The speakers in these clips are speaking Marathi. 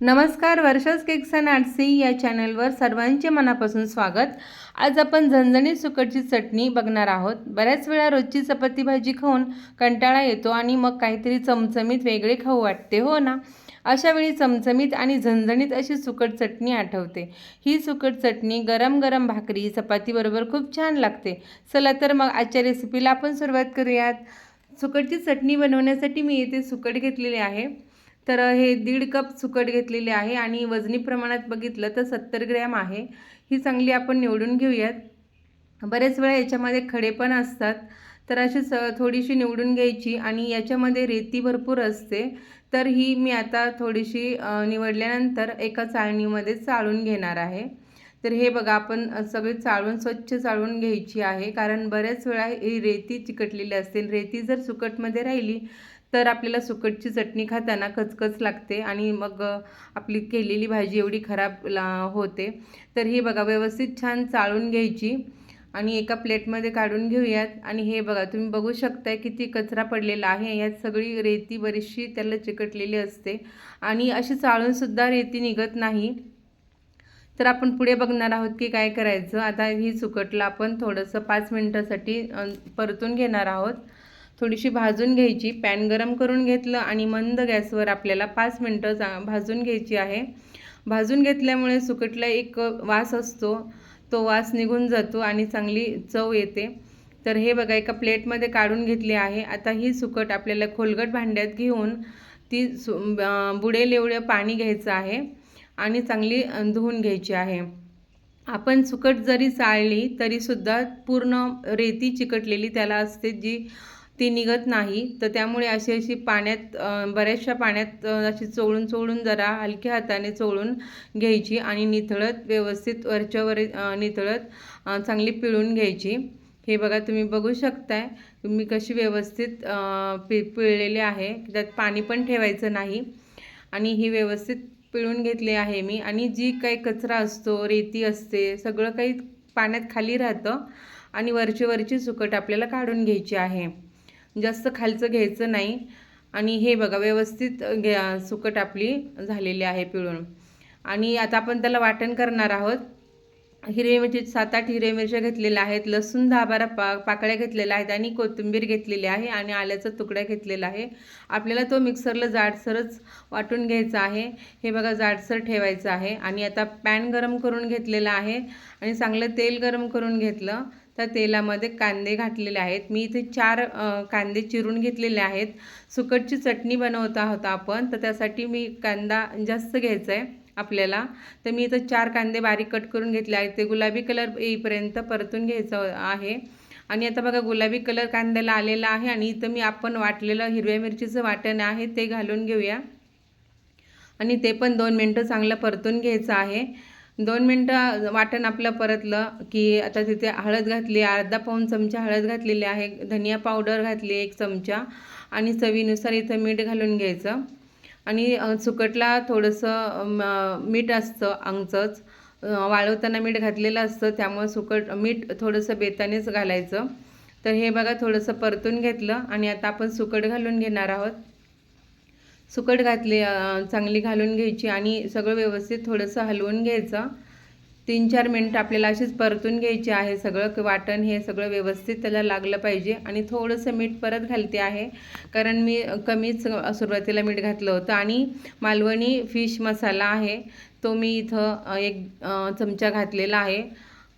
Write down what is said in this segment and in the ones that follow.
नमस्कार वर्षास केक्स अँड आर्टसी या चॅनलवर सर्वांचे मनापासून स्वागत. आज आपण झणझणीत सुकटची चटणी बघणार आहोत. बऱ्याच वेळा रोजची चपाती भाजी खाऊन कंटाळा येतो आणि मग काहीतरी चमचमीत वेगळे खाऊ वाटते हो ना? अशा वेळी चमचमीत आणि झणझणीत अशी सुकट चटणी आठवते. ही सुकट चटणी गरम गरम भाकरी चपातीबरोबर खूप छान लागते. चला तर मग आजच्या रेसिपीला आपण सुरुवात करूयात. सुकटची चटणी बनवण्यासाठी मी येथे सुकट घेतलेले आहे. तर हे दीड कप सुकट घेतलेले आहे आणि वजनी प्रमाणात बघितलं तर सत्तर ग्रॅम आहे. ही चांगली आपण निवडून घेऊयात. बरेच वेळा याच्यामध्ये खडे पण असतात. तर अशी स थोडीशी निवडून घ्यायची आणि याच्यामध्ये रेती भरपूर असते. तर ही मी आता थोडीशी निवडल्यानंतर एका चाळणीमध्ये चाळून घेणार आहे. तर हे बघा आपण सगळे चाळून स्वच्छ चाळून घ्यायची आहे. कारण बऱ्याच वेळा ही रेती चिकटलेली असते. रेती जर सुकटमध्ये राहिली तर आपल्याला सुकटची चटणी खाताना कचकच लागते आणि मग आपली केलेली भाजी एवढी खराब ला होते. तर ही बघा व्यवस्थित छान चाळून घ्यायची आणि एका प्लेटमध्ये काढून घेऊयात. आणि हे बघा तुम्ही बघू शकताय किती कचरा पडलेला आहे. यात सगळी रेती बरीचशी त्याला चिकटलेली असते आणि अशी चाळूनसुद्धा रेती निघत नाही. तर आपण पुढे बघणार आहोत की काय करायचं. आता ही सुकटला आपण थोडंसं पाच मिनटासाठी परतून घेणार आहोत. थोडीशी भाजून घ्यायची. पॅन गरम करून घेतलं आणि मंद गॅसवर आपल्याला पाच मिनटं जा भाजून घ्यायची आहे. भाजून घेतल्यामुळे सुकटला एक वास असतो. तो वास निघून जातो आणि चांगली चव येते. तर हे बघा एका प्लेटमध्ये काढून घेतली आहे. आता ही सुकट आपल्याला खोलगट भांड्यात घेऊन ती सु बुडेल एवढं पाणी घ्यायचं आहे आणि चांगली धुवून घ्यायची आहे. आपण सुकट जरी चाळली तरीसुद्धा पूर्ण रेती चिकटलेली त्याला असते जी ती निघत नाही. तर त्यामुळे अशी अशी पाण्यात बऱ्याचशा पाण्यात अशी चोळून चोळून जरा हलक्या हाताने चोळून घ्यायची आणि निथळत व्यवस्थित वरच्यावर निथळत चांगली पिळून घ्यायची. हे बघा तुम्ही बघू शकताय. मी कशी व्यवस्थित पि पिळलेली आहे. त्यात पाणी पण ठेवायचं नाही. आणि ही व्यवस्थित पिळून घेतली आहे मी. आणि जी काही कचरा असतो रेती असते सगळं काही पाण्यात खाली राहतं. आणि वरची वरची सुकट आपल्याला काढून घ्यायची आहे. जास्त खालचं घ्यायचं नाही. आणि हे बघा व्यवस्थित घ्या सुकट आपली झालेली आहे पिळून. आणि आता आपण त्याला वाटण करणार आहोत. हिरवी मिरची सात आठ हिरव्या मिरच्या घेतलेल्या आहेत लसूण दहा बारा पा पाकळ्या घेतलेल्या आहेत आणि कोथिंबीर घेतलेली आहे आणि आल्याचा तुकडा घेतलेला आहे. आपल्याला तो मिक्सरला जाडसरच वाटून घ्यायचा आहे. हे बघा जाडसर ठेवायचं आहे आणि आता पॅन गरम करून घेतलेला आहे आणि चांगलं तेल गरम करून घेतलं. त्या तेलामध्ये कांदे घातलेले आहेत. मी इथे चार कांदे चिरून घेतलेले आहेत. सुकटची चटणी बनवता होता आपण तर त्यासाठी मी कांदा जास्त घ्यायचा आहे. आपल्याला. तर मी इथं चार कांदे बारीक कट करून घेतले आहेत. ते गुलाबी कलर येईपर्यंत परतून घ्यायचं आहे. आणि आता बघा गुलाबी कलर कांद्याला आलेला आहे आणि इथं मी आपण वाटलेलं हिरव्या मिरचीचं वाटण आहे ते घालून घेऊया. आणि ते पण दोन मिनटं चांगलं परतून घ्यायचं आहे. दोन मिनटं वाटण आपलं परतलं की आता तिथे हळद घातली अर्धा पाऊन चमचा हळद घातलेली आहे धनिया पावडर घातली एक चमचा आणि चवीनुसार इथं मीठ घालून घ्यायचं. आणि सुकटला थोडंसं मीठ असतं अंगचंच वाळवताना मीठ घातलेलं असतं त्यामुळं सुकट मीठ थोडंसं बेतानेच घालायचं. तर हे बघा थोडंसं परतून घेतलं आणि आता आपण सुकट घालून घेणार आहोत. सुकट घातली चांगली घालून घ्यायची आणि सगळं व्यवस्थित थोडंसं हलवून घ्यायचं. तीन चार मिनटं आपल्याला अशीच परतून घ्यायची आहे. सगळं वाटण हे सगळं व्यवस्थित त्याला लागलं पाहिजे आणि थोडंसं मीठ परत घालते आहे. कारण मी कमीच सुरुवातीला मीठ घातलं होतं आणि मालवणी फिश मसाला आहे. तो मी इथं एक चमचा घातलेला आहे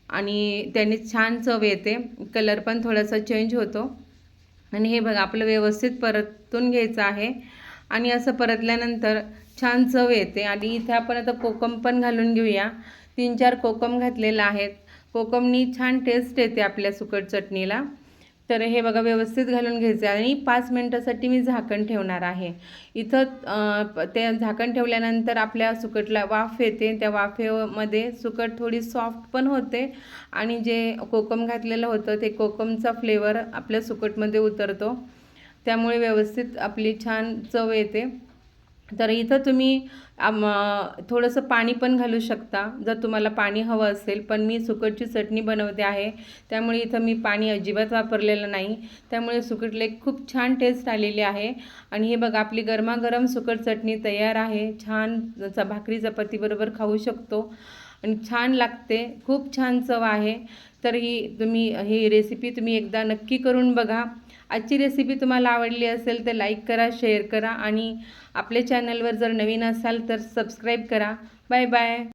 आणि त्याने छान चव येते. कलर पण थोडासा चेंज होतो. आणि हे बघा आपलं व्यवस्थित परतून घ्यायचं आहे आणि असं परतल्यानंतर छान चव येते. आणि इथे आपण आता कोकम पण घालून घेऊया. तीन चार कोकम घातलेलं आहेत. कोकमनी छान टेस्ट येते आपल्या सुकट चटणीला. तर हे बघा व्यवस्थित घालून घ्यायचे आणि पाच मिनटासाठी मी झाकण ठेवणार आहे. इथं ते झाकण ठेवल्यानंतर आपल्या सुकटला वाफ येते. त्या वाफेमध्ये सुकट थोडी सॉफ्ट पण होते. आणि जे कोकम घातलेलं होतं ते कोकमचा फ्लेवर आपल्या सुकटमध्ये उतरतो. त्यामुळे व्यवस्थित आपली छान चव येते. तर इथं तुम्ही आम थोडंसं पाणी पण घालू शकता जर तुम्हाला पाणी हवं असेल. पण मी सुकटची चटणी बनवते आहे. त्यामुळे इथं मी पाणी अजिबात वापरलेलं नाही. त्यामुळे सुकटला एक खूप छान टेस्ट आलेली आहे. आणि हे बघा आपली गरमागरम सुकट चटणी तयार आहे. छान भाकरी चपातीबरोबर खाऊ शकतो. आणि छान लागते. खूप छान चव आहे. तर ही तुम्ही ही रेसिपी तुम्ही एकदा नक्की करून बघा. आजची रेसिपी तुम्हाला आवडली असेल तर लाईक करा शेअर करा आणि आपल्या चॅनलवर जर नवीन असाल तर सबस्क्राईब करा. Bye bye